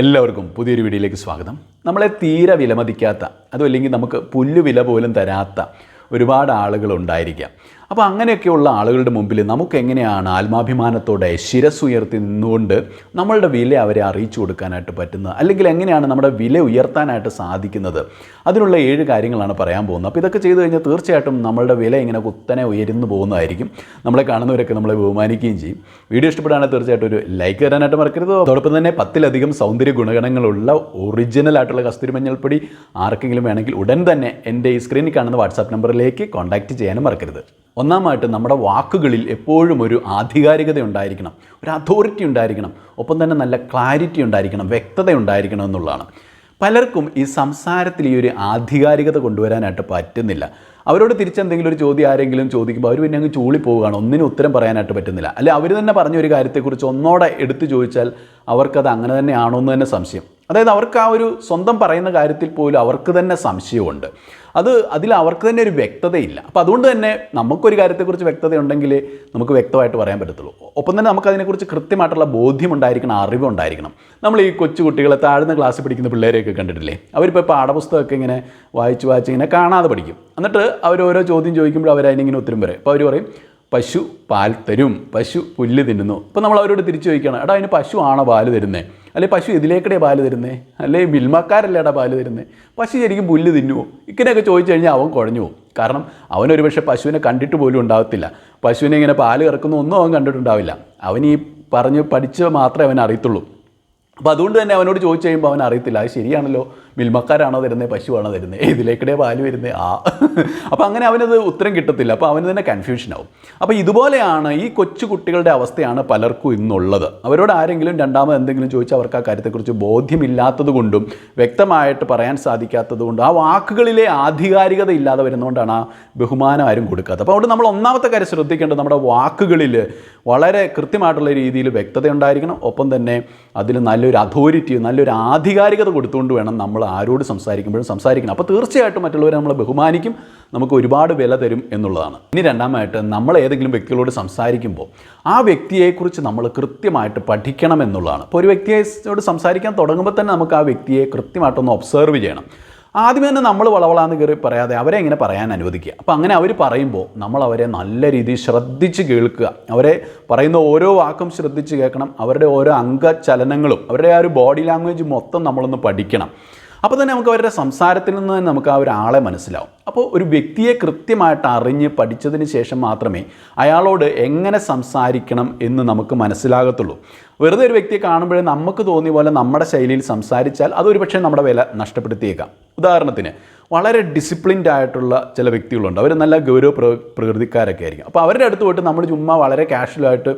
എല്ലാവർക്കും പുതിയൊരു വീഡിയോയിലേക്ക് സ്വാഗതം. നമ്മളെ തീരെ വിലമതിക്കാത്ത അതുമല്ലെങ്കിൽ നമുക്ക് പുല്ലു വില പോലും തരാത്ത ഒരുപാട് ആളുകൾ ഉണ്ടായിരിക്കാം. അപ്പോൾ അങ്ങനെയൊക്കെയുള്ള ആളുകളുടെ മുമ്പിൽ നമുക്ക് എങ്ങനെയാണ് ആത്മാഭിമാനത്തോടെ ശിരസ്സുയർത്തി നിന്നുകൊണ്ട് നമ്മളുടെ വില അവരെ അറിയിച്ചു കൊടുക്കാനായിട്ട് പറ്റുന്നത്? അല്ലെങ്കിൽ എങ്ങനെയാണ് നമ്മുടെ വില ഉയർത്താനായിട്ട് സാധിക്കുന്നത്? അതിനുള്ള ഏഴ് കാര്യങ്ങളാണ് പറയാൻ പോകുന്നത്. അപ്പോൾ ഇതൊക്കെ ചെയ്തു കഴിഞ്ഞാൽ തീർച്ചയായിട്ടും നമ്മളുടെ വില ഇങ്ങനെ കുത്തനെ ഉയരുന്നു പോകുന്നതായിരിക്കും. നമ്മളെ കാണുന്നവരൊക്കെ നമ്മളെ ബഹുമാനിക്കുകയും ചെയ്യും. വീഡിയോ ഇഷ്ടപ്പെടുകയാണെങ്കിൽ തീർച്ചയായിട്ടും ഒരു ലൈക്ക് തരാനായിട്ട് മറക്കരുത്. അതോടൊപ്പം തന്നെ പത്തിലധികം സൗന്ദര്യ ഗുണഗണങ്ങളുള്ള ഒറിജിനൽ ആയിട്ടുള്ള കസ്തൂരി മഞ്ഞൾപ്പൊടി ആർക്കെങ്കിലും വേണമെങ്കിൽ ഉടൻ തന്നെ എന്റെ ഈ സ്ക്രീനിൽ കാണുന്ന വാട്സാപ്പ് നമ്പറിലേക്ക് കോൺടാക്റ്റ് ചെയ്യാനും മറക്കരുത്. ഒന്നാമായിട്ട് നമ്മുടെ വാക്കുകളിൽ എപ്പോഴും ഒരു ആധികാരികത ഉണ്ടായിരിക്കണം ഒരു അതോറിറ്റി ഉണ്ടായിരിക്കണം ഒപ്പം തന്നെ നല്ല ക്ലാരിറ്റി ഉണ്ടായിരിക്കണം വ്യക്തത ഉണ്ടായിരിക്കണം എന്നുള്ളതാണ്. പലർക്കും ഈ സംസാരത്തിൽ ഈ ഒരു ആധികാരികത കൊണ്ടുവരാനായിട്ട് പറ്റുന്നില്ല. അവരോട് തിരിച്ചെന്തെങ്കിലും ഒരു ചോദ്യം ആരെങ്കിലും ചോദിക്കുമ്പോൾ അവർ പിന്നെ അങ്ങ് ചൂളി പോവുകയാണ് ഒന്നിനും ഉത്തരം പറയാനായിട്ട് പറ്റുന്നില്ല. അല്ലെ അവർ തന്നെ പറഞ്ഞ ഒരു കാര്യത്തെക്കുറിച്ച് ഒന്നോടെ എടുത്തു ചോദിച്ചാൽ അവർക്കത് അങ്ങനെ തന്നെയാണോ എന്ന് തന്നെ സംശയം. അതായത് അവർക്ക് ആ ഒരു സ്വന്തം പറയുന്ന കാര്യത്തിൽ പോലും അവർക്ക് തന്നെ സംശയമുണ്ട്. അത് അതിൽ അവർക്ക് തന്നെ ഒരു വ്യക്തതയില്ല. അപ്പോൾ അതുകൊണ്ട് തന്നെ നമുക്കൊരു കാര്യത്തെക്കുറിച്ച് വ്യക്തതയുണ്ടെങ്കിൽ നമുക്ക് വ്യക്തമായിട്ട് പറയാൻ പറ്റത്തുള്ളൂ. ഒപ്പം തന്നെ നമുക്ക് അതിനെക്കുറിച്ച് കൃത്യമായിട്ടുള്ള ബോധ്യമുണ്ടായിരിക്കണം അറിവുണ്ടായിരിക്കണം. നമ്മൾ ഈ കൊച്ചു കുട്ടികളെ താഴ്ന്ന ക്ലാസ്സിൽ പഠിക്കുന്ന പിള്ളേരെയൊക്കെ കണ്ടിട്ടില്ലേ? അവരിപ്പോൾ പാഠപുസ്തകമൊക്കെ ഇങ്ങനെ വായിച്ച് വായിച്ച് ഇങ്ങനെ കാണാതെ പഠിക്കും. എന്നിട്ട് അവർ ഓരോ ചോദ്യം ചോദിക്കുമ്പോൾ അവർ അതിനിങ്ങനെ ഉത്തരം പറയും. അപ്പോൾ അവർ പറയും പശു പാൽ തരും പശു പുല്ല് തിന്നുന്നു. അപ്പോൾ നമ്മൾ അവരോട് തിരിച്ചു ചോദിക്കുകയാണ് എടാ അതിന് പശു ആണോ പാൽ തരുന്നത് അല്ലെ പശു ഇതിലേക്കടെ പാൽ തരുന്നേ? അല്ലെ മിൽമക്കാരല്ലേടാ പാൽ തരുന്നേ? പശു ശരിക്കും പുല്ല് തിന്നുവോ? ഇങ്ങനെയൊക്കെ ചോദിച്ചു കഴിഞ്ഞാൽ അവൻ കുഴഞ്ഞു പോകും. കാരണം അവനൊരു പക്ഷേ പശുവിനെ കണ്ടിട്ട് പോലും ഉണ്ടാകത്തില്ല പശുവിനെ ഇങ്ങനെ പാൽ കറക്കുന്ന ഒന്നും അവൻ കണ്ടിട്ടുണ്ടാവില്ല. അവൻ ഈ പറഞ്ഞ് പഠിച്ച് മാത്രമേ അവൻ അറിയത്തുള്ളൂ. അപ്പോൾ അതുകൊണ്ട് തന്നെ അവനോട് ചോദിച്ചു കഴിയുമ്പോൾ അവൻ അറിയത്തില്ല. അത് ശരിയാണല്ലോ. മിൽമക്കാരാണോ തരുന്നത് പശുവാണോ തരുന്നത് ഇതിലേക്കിടെ പാൽ വരുന്നത് ആ. അപ്പോൾ അങ്ങനെ അവനത് ഉത്തരം കിട്ടത്തില്ല. അപ്പോൾ അവന് തന്നെ കൺഫ്യൂഷനാവും അപ്പോൾ ഇതുപോലെയാണ് ഈ കൊച്ചു കുട്ടികളുടെ അവസ്ഥയാണ് പലർക്കും ഇന്നുള്ളത്. അവരോട് ആരെങ്കിലും രണ്ടാമത് എന്തെങ്കിലും ചോദിച്ചാൽ അവർക്ക് ആ കാര്യത്തെക്കുറിച്ച് ബോധ്യമില്ലാത്തത് കൊണ്ടും വ്യക്തമായിട്ട് പറയാൻ സാധിക്കാത്തത് കൊണ്ടും ആ വാക്കുകളിലെ ആധികാരികത ഇല്ലാതെ വരുന്നതുകൊണ്ടാണ് ആ ബഹുമാനം ആരും കൊടുക്കാത്തത്. അപ്പോൾ അതുകൊണ്ട് നമ്മൾ ഒന്നാമത്തെ കാര്യം ശ്രദ്ധിക്കേണ്ടത് നമ്മുടെ വാക്കുകളിൽ വളരെ കൃത്യമായിട്ടുള്ള രീതിയിൽ വ്യക്തത ഉണ്ടായിരിക്കണം ഒപ്പം തന്നെ അതിൽ നല്ലൊരു അതോറിറ്റി നല്ലൊരു ആധികാരികത കൊടുത്തുകൊണ്ട് വേണം നമ്മൾ ആരോട് സംസാരിക്കുമ്പോഴും സംസാരിക്കണം. അപ്പോൾ തീർച്ചയായിട്ടും മറ്റുള്ളവരെ നമ്മൾ ബഹുമാനിക്കും നമുക്ക് ഒരുപാട് വില തരും എന്നുള്ളതാണ്. ഇനി രണ്ടാമതായിട്ട് നമ്മൾ ഏതെങ്കിലും വ്യക്തികളോട് സംസാരിക്കുമ്പോൾ ആ വ്യക്തിയെക്കുറിച്ച് നമ്മൾ കൃത്യമായിട്ട് പഠിക്കണം എന്നുള്ളതാണ്. അപ്പോൾ ഒരു വ്യക്തിയോട് സംസാരിക്കാൻ തുടങ്ങുമ്പോൾ തന്നെ നമുക്ക് ആ വ്യക്തിയെ കൃത്യമായിട്ടൊന്ന് ഒബ്സർവ് ചെയ്യണം. ആദ്യമേ തന്നെ നമ്മൾ വളവളാന്ന് കയറി പറയാതെ അവരെ എങ്ങനെ പറയാൻ അനുവദിക്കുക. അപ്പോൾ അങ്ങനെ അവർ പറയുമ്പോൾ നമ്മൾ അവരെ നല്ല രീതിയിൽ ശ്രദ്ധിച്ച് കേൾക്കുക. അവരെ പറയുന്ന ഓരോ വാക്കും ശ്രദ്ധിച്ച് കേൾക്കണം. അവരുടെ ഓരോ അംഗചലനങ്ങളും അവരുടെ ആ ഒരു ബോഡി ലാംഗ്വേജ് മൊത്തം നമ്മളൊന്ന് പഠിക്കണം. അപ്പോൾ തന്നെ നമുക്ക് അവരുടെ സംസാരത്തിൽ നിന്ന് തന്നെ നമുക്ക് ആ ഒരാളെ മനസ്സിലാവും. അപ്പോൾ ഒരു വ്യക്തിയെ കൃത്യമായിട്ട് അറിഞ്ഞ് പഠിച്ചതിന് ശേഷം മാത്രമേ അയാളോട് എങ്ങനെ സംസാരിക്കണം എന്ന് നമുക്ക് മനസ്സിലാകത്തുള്ളൂ. വെറുതെ ഒരു വ്യക്തിയെ കാണുമ്പോഴേ നമുക്ക് തോന്നിയ പോലെ നമ്മുടെ ശൈലിയിൽ സംസാരിച്ചാൽ അതൊരു പക്ഷേ നമ്മുടെ വില നഷ്ടപ്പെടുത്തിയേക്കാം. ഉദാഹരണത്തിന് വളരെ ഡിസിപ്ലിൻഡ് ആയിട്ടുള്ള ചില വ്യക്തികളുണ്ട്. അവർ നല്ല ഗൗരവ പ്ര പ്രകൃതിക്കാരൊക്കെ ആയിരിക്കും. അപ്പോൾ അവരുടെ അടുത്ത് പോയിട്ട് നമ്മൾ ചുമ്മാ വളരെ കാഷ്വലായിട്ട്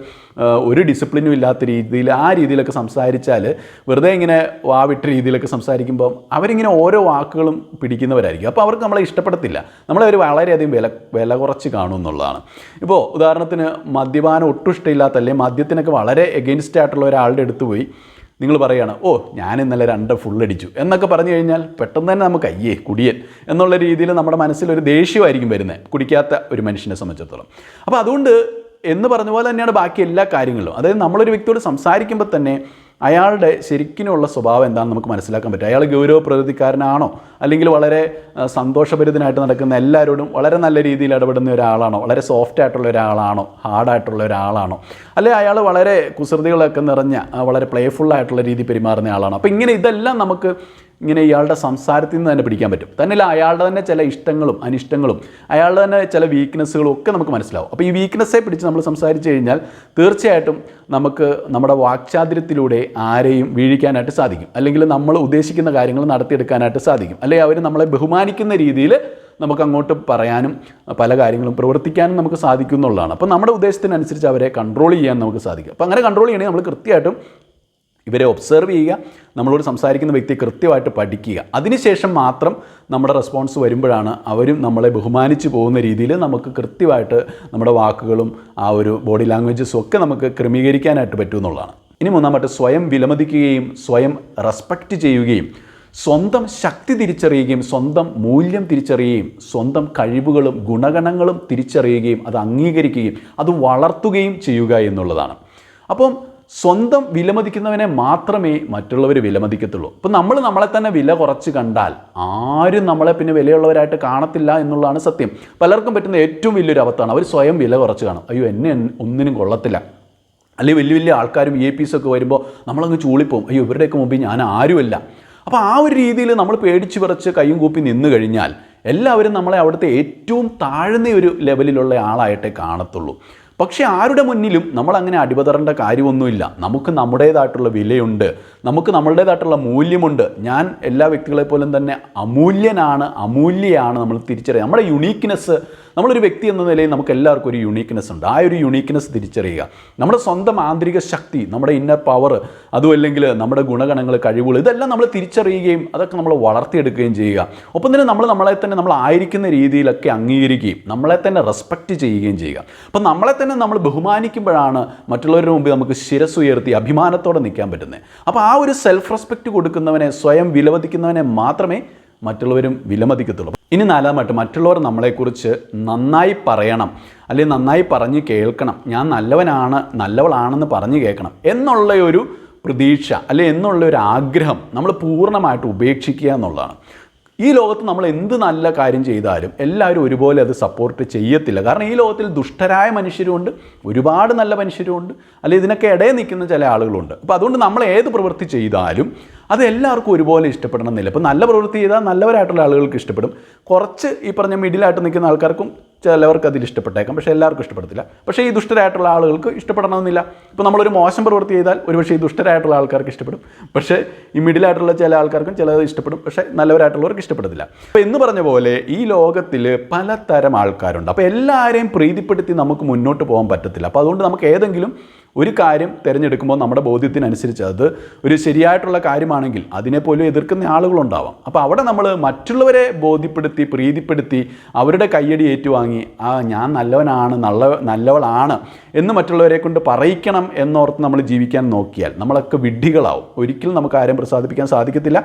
ഒരു ഡിസിപ്ലിനും ഇല്ലാത്ത രീതിയിൽ ആ രീതിയിലൊക്കെ സംസാരിച്ചാൽ വെറുതെ ഇങ്ങനെ വാവിട്ട രീതിയിലൊക്കെ സംസാരിക്കുമ്പോൾ അവരിങ്ങനെ ഓരോ വാക്കുകളും പിടിക്കുന്നവരായിരിക്കും. അപ്പോൾ അവർക്ക് നമ്മളെ ഇഷ്ടപ്പെടത്തില്ല. നമ്മളെ അവർ വളരെയധികം വില വില കുറച്ച് കാണും എന്നുള്ളതാണ്. ഇപ്പോൾ ഉദാഹരണത്തിന് മദ്യപാനം ഒട്ടും ഇഷ്ടമില്ലാത്ത അല്ലെങ്കിൽ മദ്യത്തിനൊക്കെ വളരെ എഗെയിൻസ്റ്റ് ആയിട്ടുള്ള ഒരാളുടെ അടുത്ത് പോയി നിങ്ങൾ പറയുകയാണ് ഓ ഞാൻ ഇന്നലെ രണ്ട് ഫുൾ അടിച്ചു. എന്നൊക്കെ പറഞ്ഞു കഴിഞ്ഞാൽ പെട്ടെന്ന് തന്നെ നമുക്ക് അയ്യേ കുടിയൻ. എന്നുള്ള രീതിയിൽ നമ്മുടെ മനസ്സിൽ ഒരു ദേഷ്യമായിരിക്കും വരുന്നത് കുടിക്കാത്ത ഒരു മനുഷ്യനെ സംബന്ധിച്ചിടത്തോളം. അപ്പോൾ അതുകൊണ്ട് എന്ന് പറഞ്ഞ പോലെ തന്നെയാണ് ബാക്കി എല്ലാ കാര്യങ്ങളും. അതായത് നമ്മളൊരു വ്യക്തിയോട് സംസാരിക്കുമ്പോൾ തന്നെ അയാളുടെ ശരിക്കിനുള്ള സ്വഭാവം എന്താണെന്ന് നമുക്ക് മനസ്സിലാക്കാൻ പറ്റും. അയാൾ ഗൗരവ പ്രകൃതിക്കാരനാണോ അല്ലെങ്കിൽ വളരെ സന്തോഷഭരിതനായിട്ട് നടക്കുന്ന എല്ലാവരോടും വളരെ നല്ല രീതിയിൽ ഇടപെടുന്ന ഒരാളാണോ? വളരെ സോഫ്റ്റ് ആയിട്ടുള്ള ഒരാളാണോ? ഹാർഡായിട്ടുള്ള ഒരാളാണോ? അല്ലെ അയാൾ വളരെ കുസൃതികളൊക്കെ നിറഞ്ഞ വളരെ പ്ലേഫുള്ളായിട്ടുള്ള രീതി പെരുമാറുന്ന ആളാണോ? അപ്പോൾ ഇങ്ങനെ ഇതെല്ലാം നമുക്ക് ഇങ്ങനെ ഇയാളുടെ സംസാരത്തിൽ നിന്ന് തന്നെ പിടിക്കാൻ പറ്റും. തന്നെയല്ല അയാളുടെ തന്നെ ചില ഇഷ്ടങ്ങളും അനിഷ്ടങ്ങളും അയാളുടെ തന്നെ ചില വീക്ക്നെസ്സുകളും ഒക്കെ നമുക്ക് മനസ്സിലാവും. അപ്പോൾ ഈ വീക്ക്നെസ്സെ പിടിച്ച് നമ്മൾ സംസാരിച്ച് കഴിഞ്ഞാൽ തീർച്ചയായിട്ടും നമുക്ക് നമ്മുടെ വാക്ചാതുര്യത്തിലൂടെ ആരെയും വീഴിക്കാനായിട്ട് സാധിക്കും. അല്ലെങ്കിൽ നമ്മൾ ഉദ്ദേശിക്കുന്ന കാര്യങ്ങൾ നടത്തിയെടുക്കാനായിട്ട് സാധിക്കും. അല്ലെങ്കിൽ അവർ നമ്മളെ ബഹുമാനിക്കുന്ന രീതിയിൽ നമുക്ക് അങ്ങോട്ട് പറയാനും പല കാര്യങ്ങളും പ്രവർത്തിക്കാനും നമുക്ക് സാധിക്കും എന്നുള്ളതാണ്. അപ്പോൾ നമ്മുടെ ഉദ്ദേശത്തിനനുസരിച്ച് അവരെ കൺട്രോൾ ചെയ്യാൻ നമുക്ക് സാധിക്കും. അപ്പോൾ അങ്ങനെ കൺട്രോൾ ചെയ്യണമെങ്കിൽ നമ്മൾ കൃത്യമായിട്ടും ഇവരെ ഒബ്സർവ് ചെയ്യുക നമ്മളോട് സംസാരിക്കുന്ന വ്യക്തി കൃത്യമായിട്ട് പഠിക്കുക. അതിനുശേഷം മാത്രം നമ്മുടെ റെസ്പോൺസ് വരുമ്പോഴാണ് അവരും നമ്മളെ ബഹുമാനിച്ച് പോകുന്ന രീതിയിൽ നമുക്ക് കൃത്യമായിട്ട് നമ്മുടെ വാക്കുകളും ആ ഒരു ബോഡി ലാംഗ്വേജസും ഒക്കെ നമുക്ക് ക്രമീകരിക്കാനായിട്ട് പറ്റുമെന്നുള്ളതാണ് ഇനി മൂന്നാമത്തെ സ്വയം വിലമതിക്കുകയും സ്വയം റെസ്പെക്റ്റ് ചെയ്യുകയും സ്വന്തം ശക്തി തിരിച്ചറിയുകയും സ്വന്തം മൂല്യം തിരിച്ചറിയുകയും സ്വന്തം കഴിവുകളും ഗുണഗണങ്ങളും തിരിച്ചറിയുകയും അത് അംഗീകരിക്കുകയും അത് വളർത്തുകയും ചെയ്യുക എന്നുള്ളതാണ്. അപ്പം സ്വന്തം വിലമതിക്കുന്നവനെ മാത്രമേ മറ്റുള്ളവർ വിലമതിക്കത്തുള്ളൂ. അപ്പം നമ്മൾ നമ്മളെ തന്നെ വില കുറച്ച് കണ്ടാൽ ആരും നമ്മളെ പിന്നെ വിലയുള്ളവരായിട്ട് കാണത്തില്ല എന്നുള്ളതാണ് സത്യം. പലർക്കും പറ്റുന്ന ഏറ്റവും വലിയൊരു അബദ്ധമാണ് അവർ സ്വയം വില കുറച്ച് കാണും. അയ്യോ എന്നെ ഒന്നിനും കൊള്ളത്തില്ല. അല്ലെങ്കിൽ വലിയ വലിയ ആൾക്കാരും ഇ എ പീസ് ഒക്കെ വരുമ്പോൾ നമ്മളങ്ങ് ചൂളിപ്പോവും. അയ്യോ ഇവരുടെയൊക്കെ മുമ്പിൽ ഞാൻ ആരുമല്ല. അപ്പോൾ ആ ഒരു രീതിയിൽ നമ്മൾ പേടിച്ച് വിറച്ച് കയ്യും കൂപ്പി നിന്ന് കഴിഞ്ഞാൽ എല്ലാവരും നമ്മളെ അവിടുത്തെ ഏറ്റവും താഴ്ന്ന ഒരു ലെവലിലുള്ള ആളായിട്ടേ കാണത്തുള്ളൂ. പക്ഷേ ആരുടെ മുന്നിലും നമ്മൾ അങ്ങനെ അടിപതറേണ്ട കാര്യമൊന്നുമില്ല. നമുക്ക് നമ്മുടേതായിട്ടുള്ള വിലയുണ്ട്. നമുക്ക് നമ്മളുടേതായിട്ടുള്ള മൂല്യമുണ്ട്. ഞാൻ എല്ലാ വ്യക്തികളെപ്പോലും തന്നെ അമൂല്യനാണ് അമൂല്യയാണ് നമ്മൾ തിരിച്ചറിയുക നമ്മുടെ യുണീക്ക്നെസ് നമ്മളൊരു വ്യക്തി എന്ന നിലയിൽ നമുക്ക് എല്ലാവർക്കും ഒരു യുണീക്ക്നെസ് ഉണ്ട്. ആ ഒരു യുണീക്ക്നെസ് തിരിച്ചറിയുക. നമ്മുടെ സ്വന്തം ആന്തരിക ശക്തി നമ്മുടെ ഇന്നർ പവർ അതും അല്ലെങ്കിൽ നമ്മുടെ ഗുണഗണങ്ങൾ കഴിവുകൾ ഇതെല്ലാം നമ്മൾ തിരിച്ചറിയുകയും അതൊക്കെ നമ്മൾ വളർത്തിയെടുക്കുകയും ചെയ്യുക. ഒപ്പം തന്നെ നമ്മൾ നമ്മളെ തന്നെ നമ്മൾ ആയിരിക്കുന്ന രീതിയിലൊക്കെ അംഗീകരിക്കുകയും നമ്മളെ തന്നെ റെസ്പെക്റ്റ് ചെയ്യുകയും ചെയ്യുക. അപ്പം നമ്മളെ തന്നെ നമ്മൾ ബഹുമാനിക്കുമ്പോഴാണ് മറ്റുള്ളവരുടെ മുമ്പിൽ നമുക്ക് ശിരസ് ഉയർത്തി അഭിമാനത്തോടെ നിൽക്കാൻ പറ്റുന്നത്. അപ്പോൾ ആ ഒരു സെൽഫ് റെസ്പെക്റ്റ് കൊടുക്കുന്നവനെ സ്വയം വിലവധിക്കുന്നവനെ മാത്രമേ മറ്റുള്ളവരും വിലമതിക്കത്തുള്ളൂ. ഇനി നാലാമായിട്ട് മറ്റുള്ളവർ നമ്മളെക്കുറിച്ച് നന്നായി പറയണം. അല്ലെങ്കിൽ നന്നായി പറഞ്ഞ് കേൾക്കണം. ഞാൻ നല്ലവനാണ് നല്ലവളാണെന്ന് പറഞ്ഞ് കേൾക്കണം എന്നുള്ള ഒരു പ്രതീക്ഷ അല്ലെ എന്നുള്ള ഒരു ആഗ്രഹം നമ്മൾ പൂർണമായിട്ട് ഉപേക്ഷിക്കുക എന്നുള്ളതാണ്. ഈ ലോകത്ത് നമ്മൾ എന്ത് നല്ല കാര്യം ചെയ്താലും എല്ലാവരും ഒരുപോലെ അത് സപ്പോർട്ട് ചെയ്യത്തില്ല. കാരണം ഈ ലോകത്തിൽ ദുഷ്ടരായ മനുഷ്യരുമുണ്ട് ഒരുപാട് നല്ല മനുഷ്യരുമുണ്ട് അല്ലെങ്കിൽ ഇതിനൊക്കെ ഇടയിൽ നിൽക്കുന്ന ചില ആളുകളുണ്ട്. അപ്പോൾ അതുകൊണ്ട് നമ്മൾ ഏത് പ്രവൃത്തി ചെയ്താലും അത് എല്ലാവർക്കും ഒരുപോലെ ഇഷ്ടപ്പെടണം എന്നില്ല ഇപ്പോൾ നല്ല പ്രവൃത്തി ചെയ്താൽ നല്ലവരായിട്ടുള്ള ആളുകൾക്ക് ഇഷ്ടപ്പെടും. കുറച്ച് ഈ പറഞ്ഞ മിഡിലായിട്ട് നിൽക്കുന്ന ആൾക്കാർക്കും ചിലവർക്ക് അതിൽ ഇഷ്ടപ്പെട്ടേക്കാം. പക്ഷേ എല്ലാവർക്കും ഇഷ്ടപ്പെടത്തില്ല. പക്ഷേ ഈ ദുഷ്ടരായിട്ടുള്ള ആളുകൾക്ക് ഇഷ്ടപ്പെടണമെന്നില്ല. ഇപ്പോൾ നമ്മളൊരു മോശം പ്രവൃത്തി ചെയ്താൽ ഒരുപക്ഷേ ഈ ദുഷ്ടരായിട്ടുള്ള ആൾക്കാർക്ക് ഇഷ്ടപ്പെടും. പക്ഷേ ഈ മിഡിലായിട്ടുള്ള ചില ആൾക്കാർക്കും ചിലത് ഇഷ്ടപ്പെടും. പക്ഷേ നല്ലവരായിട്ടുള്ളവർക്ക് ഇഷ്ടപ്പെടത്തില്ല. അപ്പോൾ എന്ന് പറഞ്ഞ പോലെ ഈ ലോകത്തിൽ പലതരം ആൾക്കാരുണ്ട്. അപ്പോൾ എല്ലാവരെയും പ്രീതിപ്പെടുത്തി നമുക്ക് മുന്നോട്ട് പോകാൻ പറ്റത്തില്ല. അപ്പോൾ അതുകൊണ്ട് നമുക്ക് ഏതെങ്കിലും ഒരു കാര്യം തിരഞ്ഞെടുക്കുമ്പോൾ നമ്മുടെ ബോധ്യത്തിനനുസരിച്ച് അത് ഒരു ശരിയായിട്ടുള്ള കാര്യമാണെങ്കിൽ അതിനെപ്പോലും എതിർക്കുന്ന ആളുകളുണ്ടാവാം. അപ്പോൾ അവിടെ നമ്മൾ മറ്റുള്ളവരെ ബോധ്യപ്പെടുത്തി പ്രീതിപ്പെടുത്തി അവരുടെ കയ്യടി ഏറ്റുവാങ്ങി ആ ഞാൻ നല്ലവനാണ് നല്ല നല്ലവളാണ് എന്ന് മറ്റുള്ളവരെ കൊണ്ട് പറയിക്കണം എന്നോർത്ത് നമ്മൾ ജീവിക്കാൻ നോക്കിയാൽ നമ്മളൊക്കെ വിഡ്ഢികളാവും. ഒരിക്കലും നമുക്ക് ആരെയും പ്രസാദിപ്പിക്കാൻ സാധിക്കത്തില്ല.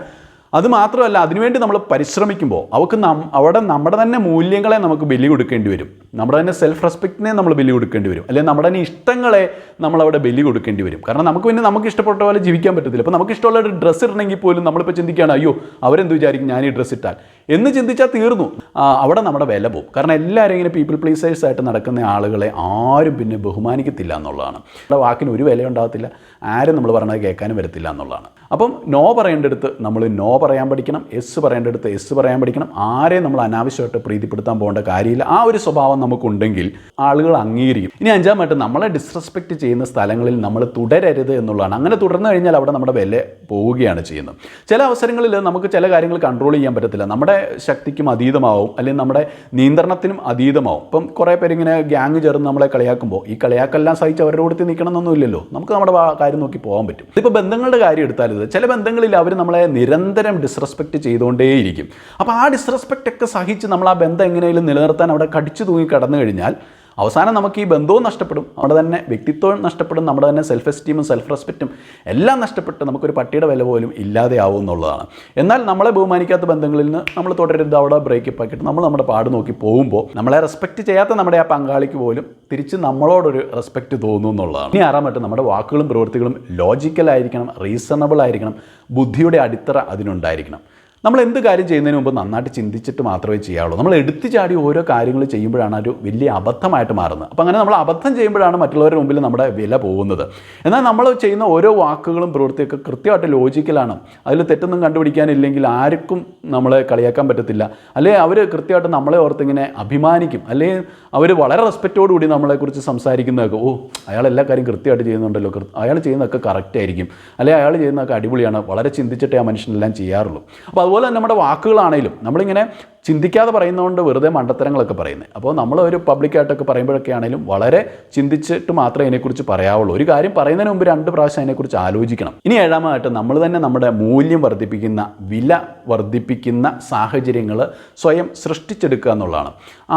അത് മാത്രമല്ല അതിനുവേണ്ടി നമ്മൾ പരിശ്രമിക്കുമ്പോൾ അവർക്ക് നം അവിടെ നമ്മുടെ തന്നെ മൂല്യങ്ങളെ നമുക്ക് ബലി കൊടുക്കേണ്ടി വരും. നമ്മുടെ തന്നെ സെൽഫ് റെസ്പെക്റ്റിനെ നമ്മൾ ബലി കൊടുക്കേണ്ടി വരും. അല്ലെങ്കിൽ നമ്മുടെ തന്നെ ഇഷ്ടങ്ങളെ നമ്മൾ അവിടെ ബലി കൊടുക്കേണ്ടി വരും. കാരണം നമുക്ക് പിന്നെ നമുക്ക് ഇഷ്ടപ്പെട്ട പോലെ ജീവിക്കാൻ പറ്റത്തില്ല. അപ്പോൾ നമുക്ക് ഇഷ്ടമുള്ള ഒരു ഡ്രസ്സ് ഇടണമെങ്കിൽ പോലും നമ്മളിപ്പോൾ ചിന്തിക്കുകയാണ് അയ്യോ അവരെന്ത് വിചാരിക്കും? ഞാൻ ഈ ഡ്രസ്സ് ഇട്ടാൽ. എന്ന് ചിന്തിച്ചാൽ തീർന്നു. അവിടെ നമ്മുടെ വില പോകും കാരണം എല്ലാവരും ഇങ്ങനെ പീപ്പിൾ പ്ലീസേഴ്സ് ആയിട്ട് നടക്കുന്ന ആളുകളെ ആരും പിന്നെ ബഹുമാനിക്കത്തില്ല എന്നുള്ളതാണ്. നമ്മുടെ വാക്കിന് ഒരു വില ഉണ്ടാകത്തില്ല. ആരും നമ്മൾ പറഞ്ഞത് കേൾക്കാനും വരത്തില്ല എന്നുള്ളതാണ്. അപ്പം നോ പറയേണ്ടടുത്ത് നമ്മൾ നോ പറയാൻ പഠിക്കണം. എസ് പറയേണ്ടടുത്ത് എസ് പറയാൻ പഠിക്കണം. ആരെയും നമ്മൾ അനാവശ്യമായിട്ട് പ്രീതിപ്പെടുത്താൻ പോകേണ്ട കാര്യമില്ല. ആ ഒരു സ്വഭാവം നമുക്കുണ്ടെങ്കിൽ ആളുകൾ അംഗീകരിക്കും. ഇനി അഞ്ചാമായിട്ട് നമ്മളെ ഡിസ്റെസ്പെക്റ്റ് ചെയ്യുന്ന സ്ഥലങ്ങളിൽ നമ്മൾ തുടരരുത് എന്നുള്ളതാണ്. അങ്ങനെ തുടർന്നു കഴിഞ്ഞാൽ അവിടെ നമ്മുടെ വില പോവുകയാണ് ചെയ്യുന്നത്. ചില അവസരങ്ങളിൽ നമുക്ക് ചില കാര്യങ്ങൾ കൺട്രോൾ ചെയ്യാൻ പറ്റത്തില്ല. നമ്മുടെ ശക്തിക്കും അതീതമാവും അല്ലെങ്കിൽ നമ്മുടെ നിയന്ത്രണത്തിനും അതീതമാവും. ഇപ്പം കുറേ പേരിങ്ങനെ ഗ്യാങ് ചേർന്ന് നമ്മളെ കളിയാക്കുമ്പോൾ ഈ കളിയാക്കെല്ലാം സഹിച്ച് അവരുടെ കൂടെ നിൽക്കണം എന്നൊന്നുമില്ലല്ലോ നമുക്ക് നമ്മുടെ കാര്യം നോക്കി പോകാൻ പറ്റും. ഇപ്പോൾ ബന്ധങ്ങളുടെ കാര്യം എടുത്താൽ ഇത് ചില ബന്ധങ്ങളിൽ അവർ നമ്മളെ നിരന്തരം ഡിസ്റെസ്പെക്റ്റ് ചെയ്തുകൊണ്ടേയിരിക്കും. അപ്പോൾ ആ ഡിസ്റെസ്പെക്റ്റ് ഒക്കെ സഹിച്ച് നമ്മൾ ആ ബന്ധം എങ്ങനെയും നിലനിർത്താൻ അവിടെ കടിച്ചു തൂങ്ങി കടന്നു കഴിഞ്ഞാൽ അവസാനം നമുക്ക് ഈ ബന്ധവും നഷ്ടപ്പെടും. നമ്മുടെ തന്നെ വ്യക്തിത്വം നഷ്ടപ്പെടും. നമ്മുടെ തന്നെ സെൽഫ് എസ്റ്റീമും സെൽഫ് റെസ്പെക്റ്റും എല്ലാം നഷ്ടപ്പെട്ട് നമുക്കൊരു പട്ടിയുടെ വില പോലും ഇല്ലാതെയാവും എന്നുള്ളതാണ്. എന്നാൽ നമ്മളെ ബഹുമാനിക്കാത്ത ബന്ധങ്ങളിൽ നിന്ന് നമ്മൾ തുടരരുത് അവിടെ ബ്രേക്കപ്പ് ആക്കിയിട്ട് നമ്മൾ നമ്മുടെ പാട് നോക്കി പോകുമ്പോൾ നമ്മളെ റെസ്പെക്ട് ചെയ്യാത്ത നമ്മുടെ ആ പങ്കാളിക്ക് പോലും തിരിച്ച് നമ്മളോടൊരു റെസ്പെക്റ്റ് തോന്നും എന്നുള്ളതാണ്. ഇനി ആറാമായിട്ട് നമ്മുടെ വാക്കുകളും പ്രവൃത്തികളും ലോജിക്കലായിരിക്കണം റീസണബിൾ ആയിരിക്കണം. ബുദ്ധിയുടെ അടിത്തറ അതിനുണ്ടായിരിക്കണം. നമ്മൾ എന്ത് കാര്യം ചെയ്യുന്നതിന് മുമ്പ് നന്നായിട്ട് ചിന്തിച്ചിട്ട് മാത്രമേ ചെയ്യാവുള്ളൂ. നമ്മൾ എടുത്തു ചാടി ഓരോ കാര്യങ്ങൾ ചെയ്യുമ്പോഴാണ് ഒരു വലിയ അബദ്ധമായിട്ട് മാറുന്നത്. അപ്പോൾ അങ്ങനെ നമ്മൾ അബദ്ധം ചെയ്യുമ്പോഴാണ് മറ്റുള്ളവരുടെ മുമ്പിൽ നമ്മുടെ വില പോകുന്നത്. എന്നാൽ നമ്മൾ ചെയ്യുന്ന ഓരോ വാക്കുകളും പ്രവൃത്തിയൊക്കെ കൃത്യമായിട്ട് ലോജിക്കലാണ്. അതിൽ തെറ്റൊന്നും കണ്ടുപിടിക്കാനില്ലെങ്കിൽ ആർക്കും നമ്മളെ കളിയാക്കാൻ പറ്റത്തില്ല. അല്ലെങ്കിൽ അവർ കൃത്യമായിട്ട് നമ്മളെ ഓർത്തിങ്ങനെ അഭിമാനിക്കും. അല്ലെങ്കിൽ അവർ വളരെ റെസ്പെക്റ്റോടുകൂടി നമ്മളെക്കുറിച്ച് സംസാരിക്കുന്നതൊക്കെ ഓ അയാൾ എല്ലാ കാര്യം കൃത്യമായിട്ട് ചെയ്യുന്നുണ്ടല്ലോ. അയാൾ ചെയ്യുന്നതൊക്കെ കറക്റ്റ് ആയിരിക്കും അല്ലെങ്കിൽ അയാൾ ചെയ്യുന്നതൊക്കെ അടിപൊളിയാണ്. വളരെ ചിന്തിച്ചിട്ടേ ആ മനുഷ്യനെല്ലാം ചെയ്യാറുള്ളൂ. അപ്പോൾ അതുപോലെ തന്നെ നമ്മുടെ വാക്കുകളാണേലും നമ്മളിങ്ങനെ ചിന്തിക്കാതെ പറയുന്നതുകൊണ്ട് വെറുതെ മണ്ടത്തരങ്ങളൊക്കെ പറയുന്നത് അപ്പോൾ നമ്മൾ ഒരു പബ്ലിക്കായിട്ടൊക്കെ പറയുമ്പോഴൊക്കെ ആണെങ്കിലും വളരെ ചിന്തിച്ചിട്ട് മാത്രമേ അതിനെക്കുറിച്ച് പറയാവുള്ളൂ. ഒരു കാര്യം പറയുന്നതിന് മുമ്പ് രണ്ട് പ്രാവശ്യം അതിനെക്കുറിച്ച് ആലോചിക്കണം. ഇനി ഏഴാമതായിട്ട് നമ്മൾ തന്നെ നമ്മുടെ മൂല്യം വർദ്ധിപ്പിക്കുന്ന വില വർദ്ധിപ്പിക്കുന്ന സാഹചര്യങ്ങൾ സ്വയം സൃഷ്ടിച്ചെടുക്കുക എന്നുള്ളതാണ്.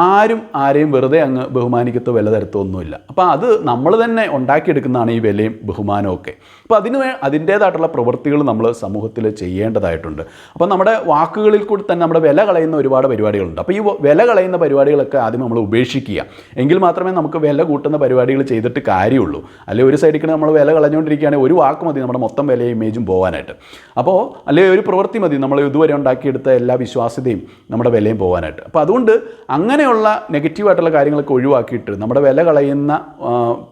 ആരും ആരെയും വെറുതെ അങ്ങ് ബഹുമാനിക്കത്തോ വില തരത്തോ ഒന്നുമില്ല. അപ്പോൾ അത് നമ്മൾ തന്നെ ഉണ്ടാക്കിയെടുക്കുന്നതാണ് ഈ വിലയും ബഹുമാനവും ഒക്കെ. അപ്പോൾ അതിന് അതിന്റേതായിട്ടുള്ള പ്രവൃത്തികൾ നമ്മൾ സമൂഹത്തിൽ ചെയ്യേണ്ടതായിട്ടുണ്ട്. അപ്പോൾ നമ്മുടെ വാക്കുകളിൽ കൂടി തന്നെ നമ്മുടെ വില കളയുന്ന ഒരുപാട് പരിപാടികളുണ്ട്. അപ്പോൾ ഈ വില കളയുന്ന പരിപാടികളൊക്കെ ആദ്യം നമ്മൾ ഉപേക്ഷിക്കുക. എങ്കിൽ മാത്രമേ നമുക്ക് വില കൂട്ടുന്ന പരിപാടികൾ ചെയ്തിട്ട് കാര്യമുള്ളൂ. അല്ലെങ്കിൽ ഒരു സൈഡിൽ നമ്മൾ വില കളഞ്ഞുകൊണ്ടിരിക്കുകയാണെങ്കിൽ ഒരു വാക്ക് മതി നമ്മുടെ മൊത്തം വിലയും ഇമേജും പോകാനായിട്ട് അപ്പോൾ അല്ലെങ്കിൽ ഒരു പ്രവൃത്തി മതി നമ്മൾ ഇതുവരെ ഉണ്ടാക്കിയെടുത്ത എല്ലാ വിശ്വാസ്യതയും നമ്മുടെ വിലയും പോകാനായിട്ട് അപ്പോൾ അതുകൊണ്ട് അങ്ങനെയുള്ള നെഗറ്റീവായിട്ടുള്ള കാര്യങ്ങളൊക്കെ ഒഴിവാക്കിയിട്ട് നമ്മുടെ വില കളയുന്ന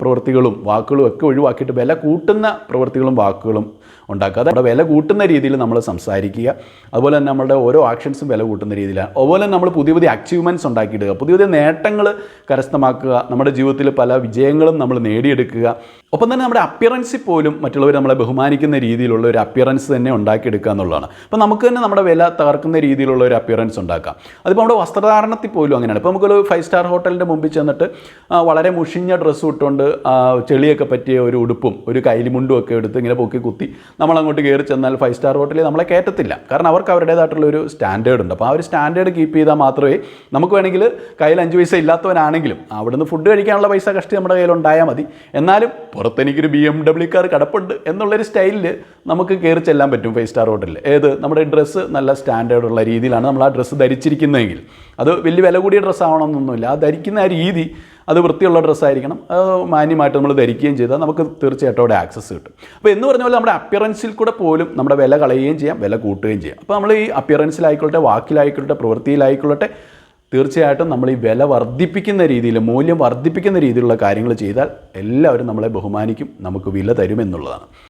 പ്രവൃത്തികളും വാക്കുകളും ഒക്കെ ഒഴിവാക്കിയിട്ട് വില കൂട്ടുന്ന പ്രവൃത്തികളും വാക്കുകളും ഉണ്ടാക്കുക. നമ്മുടെ വില കൂട്ടുന്ന രീതിയിൽ നമ്മൾ സംസാരിക്കുക. അതുപോലെ തന്നെ നമ്മുടെ ഓരോ ആക്ഷൻസും വില കൂട്ടുന്ന രീതിയിലാണ്. അതുപോലെ നമ്മൾ പുതിയ പുതിയ അച്ചീവ്മെന്റ്സ് ഉണ്ടാക്കിയിടുക. പുതിയ പുതിയ നേട്ടങ്ങൾ കരസ്ഥമാക്കുക. നമ്മുടെ ജീവിതത്തിൽ പല വിജയങ്ങളും നമ്മൾ നേടിയെടുക്കുക. ഒപ്പം തന്നെ നമ്മുടെ അപ്പിയറൻസിൽ പോലും മറ്റുള്ളവർ നമ്മളെ ബഹുമാനിക്കുന്ന രീതിയിലുള്ള ഒരു അപ്പിയറൻസ് തന്നെ ഉണ്ടാക്കിയെടുക്കുക എന്നുള്ളതാണ്. അപ്പോൾ നമുക്ക് തന്നെ നമ്മുടെ വില തകർക്കുന്ന രീതിയിലുള്ള ഒരു അപ്പിയറൻസ് ഉണ്ടാക്കാം. അതിപ്പോൾ നമ്മുടെ വസ്ത്രധാരണത്തിൽ പോലും അങ്ങനെയാണ്. ഇപ്പോൾ നമുക്കൊരു ഫൈവ് സ്റ്റാർ ഹോട്ടലിന്റെ മുമ്പിൽ ചെന്നിട്ട് വളരെ മുഷിഞ്ഞ ഡ്രസ്സ് ഇട്ടുകൊണ്ട് ചെളിയൊക്കെ പറ്റിയ ഒരു ഉടുപ്പും ഒരു കൈലിമുണ്ടും ഒക്കെ എടുത്ത് ഇങ്ങനെ പൊക്കി കുത്തി നമ്മൾ അങ്ങോട്ട് കയറി ചെന്നാൽ ഫൈവ് സ്റ്റാർ ഹോട്ടലിൽ നമ്മളെ കയറ്റത്തില്ല. കാരണം അവർക്ക് അവരുടേതായിട്ടുള്ള ഒരു സ്റ്റാൻഡേർഡ് ഉണ്ട്. അപ്പോൾ ആ ഒരു സ്റ്റാൻഡേർഡ് കീപ്പ് ചെയ്താൽ മാത്രമേ നമുക്ക് വേണമെങ്കിൽ കയ്യിൽ അഞ്ച് പൈസ ഇല്ലാത്തവനാണെങ്കിലും അവിടുന്ന് ഫുഡ് കഴിക്കാനുള്ള പൈസ കഷ്ടി നമ്മുടെ കയ്യിൽ ഉണ്ടായാൽ മതി. എന്നാലും പുറത്ത് എനിക്കൊരു ബി എം ഡബ്ല്യു കാർ കിടപ്പുണ്ട് എന്നുള്ളൊരു സ്റ്റൈലിൽ നമുക്ക് കയറി ചെല്ലാൻ പറ്റും ഫൈവ് സ്റ്റാർ ഹോട്ടലിൽ ഏത്? നമ്മുടെ ഡ്രസ്സ് നല്ല സ്റ്റാൻഡേർഡ് ഉള്ള രീതിയിലാണ് നമ്മൾ ആ ഡ്രസ്സ് ധരിച്ചിരിക്കുന്നതെങ്കിൽ. അത് വലിയ വില കൂടിയ ഡ്രസ്സ് ആവണമെന്നൊന്നുമില്ല. ആ ധരിക്കുന്ന ആ രീതി അത് വൃത്തിയുള്ള ഡ്രസ്സായിരിക്കണം മാന്യമായിട്ട് നമ്മൾ ധരിക്കുകയും ചെയ്താൽ നമുക്ക് തീർച്ചയായിട്ടും അവിടെ ആക്സസ് കിട്ടും. അപ്പോൾ എന്ന് പറഞ്ഞ പോലെ നമ്മുടെ അപ്പിയറൻസിൽ കൂടെ പോലും നമ്മുടെ വില കളയുകയും ചെയ്യാം വില കൂട്ടുകയും ചെയ്യാം. അപ്പോൾ നമ്മൾ ഈ അപ്പിയറൻസിലായിക്കൊള്ളട്ടെ വാക്കിലായിക്കൊള്ളട്ടെ പ്രവൃത്തിയിലായിക്കൊള്ളട്ടെ തീർച്ചയായിട്ടും നമ്മൾ ഈ വില വർദ്ധിപ്പിക്കുന്ന രീതിയിൽ മൂല്യം വർദ്ധിപ്പിക്കുന്ന രീതിയിലുള്ള കാര്യങ്ങൾ ചെയ്താൽ എല്ലാവരും നമ്മളെ ബഹുമാനിക്കും നമുക്ക് വില തരുമെന്നുള്ളതാണ്.